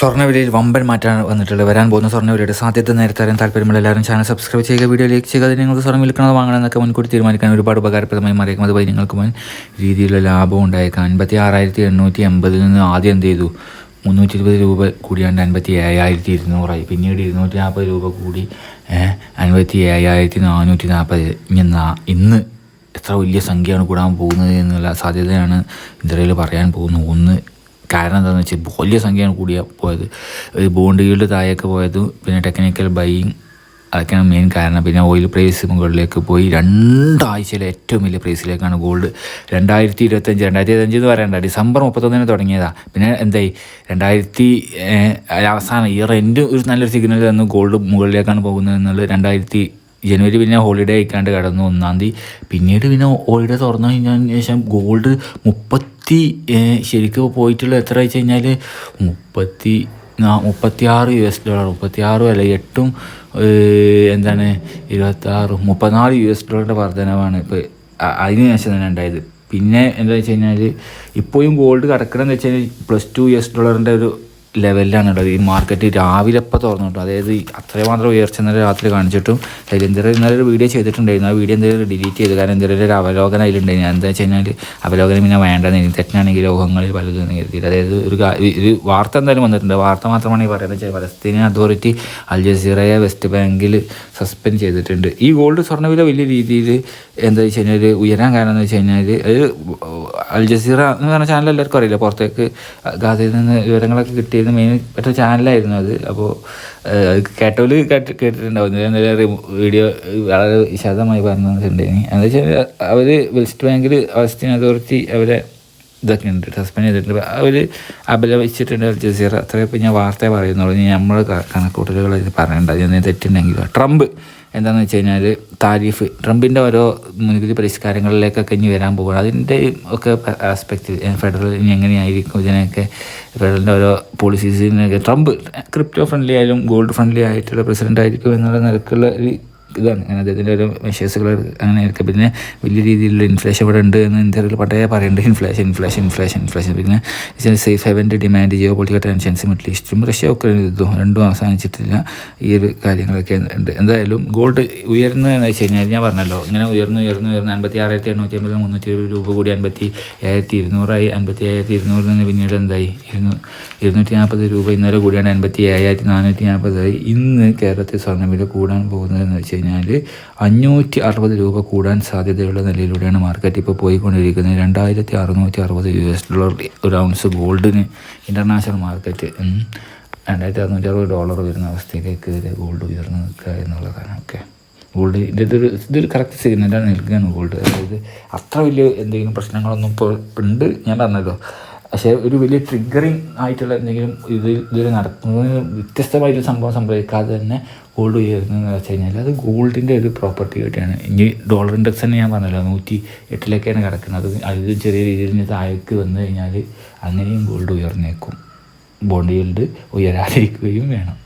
സ്വർണവിലയിൽ വമ്പൻ മാറ്റാണ് വന്നിട്ടുള്ളത്. വരാൻ പോകുന്ന സ്വർണവിലയുടെ സാധ്യത നേരത്തെ അറിയാൻ താല്പര്യമുള്ള എല്ലാവരും ചാനൽ സബ്സ്ക്രൈബ് ചെയ്യുക. വീഡിയോ ലൈക്ക് ചെയ്യുക. നിങ്ങൾക്ക് സ്വർണം വിൽക്കണത് വാങ്ങണമെന്നൊക്കെ മുൻകൂട്ടി തീരുമാനിക്കാൻ ഒരുപാട് ഉപകാരപ്രദമായി മറിയും അതുപോലെ നിങ്ങൾക്ക് മുൻ രീതിയിലുള്ള ലാഭം ഉണ്ടായേക്കാം. അൻപത്തി ആറായിരത്തി എണ്ണൂറ്റി എൺപതിൽ നിന്ന് ആദ്യം എന്ത് ചെയ്തു? മുന്നൂറ്റി ഇരുപത് രൂപ കൂടിയാണ്ട് അൻപത്തി ഏഴായിരത്തി ഇരുന്നൂറായി പിന്നീട് ഇരുന്നൂറ്റി നാൽപ്പത് രൂപ കൂടി അൻപത്തി ഏഴായിരത്തി നാനൂറ്റി നാൽപ്പത് ഇനി ഇന്ന് എത്ര വലിയ സംഖ്യയാണ് കൂടാൻ പോകുന്നത് എന്നുള്ള സാധ്യതയാണ് ഇന്ത്യയിൽ പറയാൻ പോകുന്നത് ഒന്ന് കാരണം എന്താണെന്ന് വെച്ചാൽ വലിയ സംഖ്യയാണ് കൂടിയ പോയത്. ബോണ്ട് ഗീൽഡ് താഴേക്ക് പോയതും പിന്നെ ടെക്നിക്കൽ ബൈയിങ് അതൊക്കെയാണ് മെയിൻ കാരണം. പിന്നെ ഓയിൽ പ്രൈസ് മുകളിലേക്ക് പോയി. രണ്ടാഴ്ചയിലെ ഏറ്റവും വലിയ പ്രൈസിലേക്കാണ് ഗോൾഡ് രണ്ടായിരത്തി ഇരുപത്തഞ്ച് രണ്ടായിരത്തി ഇരുപത്തഞ്ച് എന്ന് പറയണ്ട. ഡിസംബർ മുപ്പത്തൊന്നിന് തുടങ്ങിയതാണ് പിന്നെ എന്തായി? രണ്ടായിരത്തി അവസാനം ഇയർ റെന്റ് ഒരു നല്ലൊരു സിഗ്നൽ തന്നു. ഗോൾഡ് മുകളിലേക്കാണ് പോകുന്നത് എന്നുള്ളത് രണ്ടായിരത്തി ജനുവരി പിന്നെ ഹോളിഡേ ആയിക്കാണ്ട് കടന്നു ഒന്നാം തീയതി. പിന്നീട് പിന്നെ ഹോളിഡേ തുറന്നു കഴിഞ്ഞതിന് ശേഷം ഗോൾഡ് മുപ്പത്തി ഏഹ്, ശരിക്കും പോയിട്ടുള്ള എത്ര വെച്ച് കഴിഞ്ഞാൽ മുപ്പത്തി മുപ്പത്തിയാറ് യു എസ് ഡോളർ മുപ്പത്തിയാറും അല്ല എട്ടും എന്താണ് ഇരുപത്താറും മുപ്പത്തിനാല് യു എസ് ഡോളറിന്റെ വർധനവാണ്. ഇപ്പോൾ അതിന് ശേഷം തന്നെ ഉണ്ടായത്. പിന്നെ എന്താ വെച്ച് കഴിഞ്ഞാൽ ഇപ്പോഴും ഗോൾഡ് കിടക്കണമെന്ന് വെച്ച് കഴിഞ്ഞാൽ പ്ലസ് ടു യു എസ് ഡോളറിന്റെ ഒരു ലെവലിലാണ് ഈ മാർക്കറ്റ് രാവിലെ ഇപ്പോൾ തുറന്നു കിട്ടും. അതായത് ഈ അത്രമാത്രം ഉയർച്ച ഇന്നലെ രാത്രി കാണിച്ചിട്ടും അതിൽ എന്തെങ്കിലും ഇന്നലെ ഒരു വീഡിയോ ചെയ്തിട്ടുണ്ടായിരുന്നു. ആ വീഡിയോ എന്തെങ്കിലും ഡിലീറ്റ് ചെയ്തു. കാരണം എന്തെങ്കിലും ഒരു അവലോകനം അതിലുണ്ടായിരുന്നു. എന്താ വെച്ച് കഴിഞ്ഞാൽ അവലോകനം പിന്നെ വേണ്ടെന്ന് തെറ്റാണെങ്കിൽ ലോകങ്ങളിൽ പലതും കരുതിയിട്ട് അതായത് ഒരു ഒരു വാർത്ത എന്തായാലും വന്നിട്ടുണ്ട്. വാർത്ത മാത്രമാണ് ഈ പറയുന്നത്. വെച്ചാൽ പലസ്തീനിയൻ അതോറിറ്റി അൽ ജസീറയെ വെസ്റ്റ് ബാങ്കിൽ സസ്പെൻഡ് ചെയ്തിട്ടുണ്ട്. ഈ ഗോൾഡ് സ്വർണവില വലിയ രീതിയിൽ എന്താ വെച്ച് കഴിഞ്ഞാൽ ഉയരാൻ കാരണം എന്ന് വെച്ച് കഴിഞ്ഞാൽ അൽ ജസീറ എന്ന് പറഞ്ഞ ചാനൽ എല്ലാവർക്കും അറിയില്ല? പുറത്തേക്ക് ഗാസയിൽ നിന്ന് വിവരങ്ങളൊക്കെ കിട്ടിയത് മെയിൻ പറ്റ ചാനലായിരുന്നു അത്. അപ്പോൾ കേട്ടോൽ കേട്ട് കേട്ടിട്ടുണ്ടാവും. എന്തായാലും വീഡിയോ വളരെ വിശാദമായി പറഞ്ഞു തന്നിട്ടുണ്ടായിരുന്നു എന്താ വെച്ചാൽ അവർ വെസ്റ്റ് ബാങ്കിൽ പലസ്തീൻ അതോറിറ്റി അവരെ ഇതൊക്കെ ഉണ്ട് സസ്പെൻഡ് ചെയ്തിട്ടുണ്ട് അവർ അപലപിച്ചിട്ടുണ്ട് അൽ ജസീറ. അത്രയും ഞാൻ വാർത്ത പറയുന്നുള്ളൂ. ഇനി നമ്മൾ കണക്കൂട്ടലുകൾ പറയണ്ട. ഞാൻ തെറ്റുണ്ടെങ്കിലോ ട്രംപ് എന്താണെന്ന് വെച്ച് കഴിഞ്ഞാൽ താരിഫ് ട്രംപിന്റെ ഓരോ നികുതി പരിഷ്കാരങ്ങളിലേക്കൊക്കെ ഇനി വരാൻ പോകുകയാണ് അതിന്റെ ഒക്കെ ആസ്പെക്റ്റ് ഫെഡറൽ ഇനി എങ്ങനെയായിരിക്കും? ഇതിനൊക്കെ ഫെഡറലിന്റെ ഓരോ പോളിസീസിനൊക്കെ ട്രംപ് ക്രിപ്റ്റോ ഫ്രണ്ട്ലി ആയാലും ഗോൾഡ് ഫ്രണ്ട്ലി ആയിട്ടുള്ള പ്രസിഡന്റ് ആയിരിക്കും എന്നുള്ള നിരക്കുള്ള ഒരു ഇതാണ്. അങ്ങനെ അദ്ദേഹത്തിന്റെ ഓരോ മെഷേഴ്സുകൾ അങ്ങനെ എടുക്കുക പിന്നെ വലിയ രീതിയിലുള്ള ഇൻഫ്ലേഷൻ ഇവിടെ ഉണ്ട് എന്ന് ഇന്ത്യയിൽ പണ്ടേ പറയുന്നുണ്ട് ഇൻഫ്ലേഷൻ ഇൻഫ്ലേഷൻ ഇൻഫ്ലേഷൻ ഇൻഫ്ലേഷൻ പിന്നെ safe ഹെവന്റെ demand geo political tensions middle ഈസ്റ്റും റഷ്യ ഒക്കെ യുദ്ധവും രണ്ടും അവസാനിച്ചിട്ടില്ല ഈ ഒരു കാര്യങ്ങളൊക്കെ ഉണ്ട്. എന്തായാലും ഗോൾഡ് ഉയർന്നതെന്ന് വെച്ച് കഴിഞ്ഞാൽ ഞാൻ പറഞ്ഞല്ലോ ഇങ്ങനെ ഉയർന്നു ഉയർന്നു ഉയർന്ന്. അൻപത്തി ആറായിരത്തി എണ്ണൂറ്റി അമ്പത് മുന്നൂറ്റി ഇരുപത് രൂപ കൂടി അൻപത്തി ഏഴായിരത്തി ഇരുന്നൂറായി. അൻപത്തി ഏഴായിരത്തി ഇരുന്നൂറിൽ നിന്ന് പിന്നീട് എന്തായി? ഇരുന്നൂ ഇരുന്നൂറ്റി നാൽപ്പത് രൂപ ഇന്നലെ കൂടിയാണ് അൻപത്തി ഏഴായിരത്തി നാനൂറ്റി നാൽപ്പതായി ഇന്ന് കേരളത്തിൽ സ്വർണവില കൂടാൻ പോകുന്നതെന്ന് വെച്ച് കഴിഞ്ഞാൽ അഞ്ഞൂറ്റി അറുപത് രൂപ കൂടാൻ സാധ്യതയുള്ള നിലയിലൂടെയാണ് മാർക്കറ്റ് ഇപ്പോൾ പോയിക്കൊണ്ടിരിക്കുന്നത്. രണ്ടായിരത്തി അറുന്നൂറ്റി അറുപത് യു എസ് ഡോളർ ഒരു ഔൺസ് ഗോൾഡിന് ഇന്റർനാഷണൽ മാർക്കറ്റ് രണ്ടായിരത്തി അറുന്നൂറ്റി അറുപത് ഡോളർ വരുന്ന അവസ്ഥയിലേക്ക് ഗോൾഡ് ഉയർന്നു നിൽക്കുക എന്നുള്ളതാണ്. ഓക്കെ ഗോൾഡ് ഇതൊരു ഇതൊരു കറക്റ്റ് സിഗ്നലാണ് നിൽക്കുകയാണ് ഗോൾഡ് അതായത് അത്ര വലിയ എന്തെങ്കിലും പ്രശ്നങ്ങളൊന്നും ഇപ്പോൾ ഉണ്ട്. ഞാൻ പറഞ്ഞല്ലോ. പക്ഷേ ഒരു വലിയ ട്രിഗറിങ് ആയിട്ടുള്ള എന്തെങ്കിലും ഇത് ഇതിൽ നടത്തുന്നതിന് വ്യത്യസ്തമായിട്ടൊരു സംഭവം സംഭവിക്കാതെ തന്നെ ഗോൾഡ് ഉയരുന്നതെന്ന് വെച്ച് കഴിഞ്ഞാൽ അത് ഗോൾഡിന്റെ ഒരു പ്രോപ്പർട്ടി ആയിട്ടാണ്. ഇനി ഡോളർ ഇൻഡെക്സ് തന്നെ ഞാൻ പറഞ്ഞല്ലോ നൂറ്റി എട്ടിലേക്കാണ് കിടക്കുന്നത്. അത് ചെറിയ രീതിയിൽ താഴേക്ക് വന്നു കഴിഞ്ഞാൽ അങ്ങനെയും ഗോൾഡ് ഉയർന്നേക്കും. ബോണ്ട് yield ഉയരാതിരിക്കുകയും വേണം.